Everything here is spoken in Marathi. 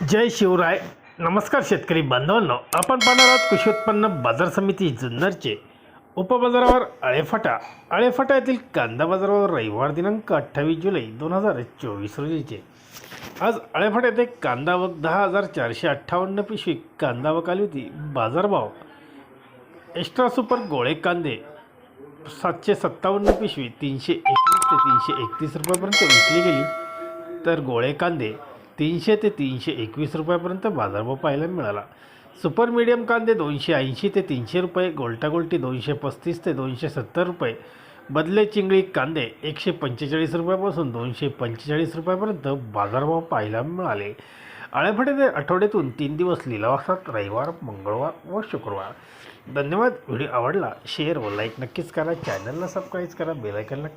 जय शिवराय. नमस्कार शेतकरी बांधवांनो. आपण पाहणार आहोत कृषी उत्पन्न बाजार समिती जुन्नरचे. उपबाजारावर आळेफाटा आळेफाटा येथील कांदा बाजारावर रविवार दिनांक अठ्ठावीस जुलै दोन हजार चोवीस रोजीचे. आज आळेफाटा येथे कांदा वक दहा हजार चारशे अठ्ठावन्न पिशवी कांदा वक आली होती बाजारभाव. एक्स्ट्रा सुपर गोळे कांदे सातशे सत्तावन्न पिशवी तीनशे एकवीस ते तीनशे एकतीस रुपयापर्यंत विकली गेली. तर गोळे कांदे तीनशे ते तीनशे एकवीस रुपयापर्यंत बाजारभाव पाहायला मिळाला. सुपर मीडियम कांदे दोनशे ऐंशी ते तीनशे रुपये गोलटागोलटी दोनशे पस्तीस ते दोनशे सत्तर रुपये बदले चिंगळी कांदे एकशे पंचेचाळीस रुपयापासून दोनशे पंचेचाळीस रुपयापर्यंत बाजारभाव पाहायला मिळाले. आळेफाटे आठवड्यातून तीन दिवस लिलाव असतात रविवार मंगळवार व शुक्रवार. धन्यवाद व्हिडिओ आवडला शेअर व लाईक नक्कीच करा. चॅनलला सबस्क्राईब करा बेलायकनला